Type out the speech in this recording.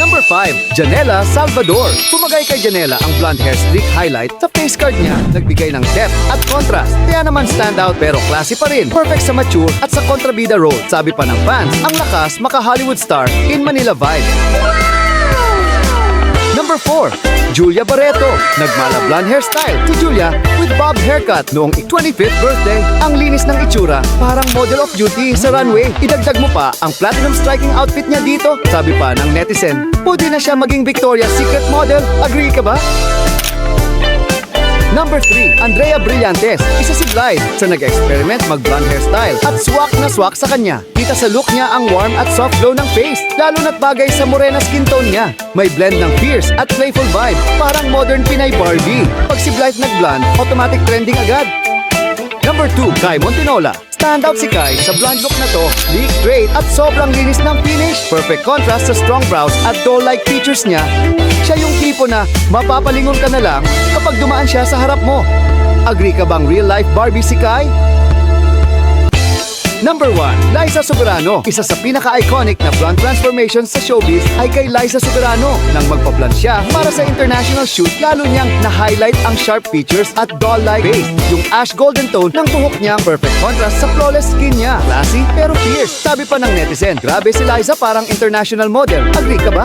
Number 5, Janela Salvador. Pumagay kay Janela ang blonde hair streak highlight sa face card niya. Nagbigay ng depth at contrast. Kaya naman stand out pero classy pa rin. Perfect sa mature at sa kontrabida role. Sabi pa ng fans, ang lakas maka-Hollywood star in Manila vibe. Number 4, Julia Barreto. Nagmala blonde hairstyle si Julia with bob haircut noong 25th birthday. Ang linis ng itsura, parang model of duty sa runway. Idagdag mo pa ang platinum striking outfit niya dito. Sabi pa ng netizen, pwede na siya maging Victoria's Secret model. Agree ka ba? Number 3, Andrea Brillantes. Isa si Blythe sa nag-experiment mag-blonde hairstyle at swak na swak sa kanya. Kita sa look niya ang warm at soft glow ng face, lalo na't bagay sa morena skin tone niya. May blend ng fierce at playful vibe, parang modern Pinay Barbie. Pag si Blythe nag-blonde, automatic trending agad. Number 2, Kai Montinola. Stand out si Kai sa blonde look na to, sleek, straight at sobrang linis ng finish. Perfect contrast sa strong brows at doll-like features niya. Siya yung tipo na mapapalingon ka na lang kapag dumaan siya sa harap mo. Agree ka bang real-life Barbie si Kai? Number 1, Liza Soberano. Isa sa pinaka-iconic na blonde transformation sa showbiz ay kay Liza Soberano. Nang magpa-blonde siya para sa international shoot, lalo niyang na-highlight ang sharp features at doll-like face. Yung ash golden tone ng buhok niya, perfect contrast sa flawless skin niya. Classy pero fierce. Sabi pa ng netizen, grabe si Liza parang international model. Agree ka ba?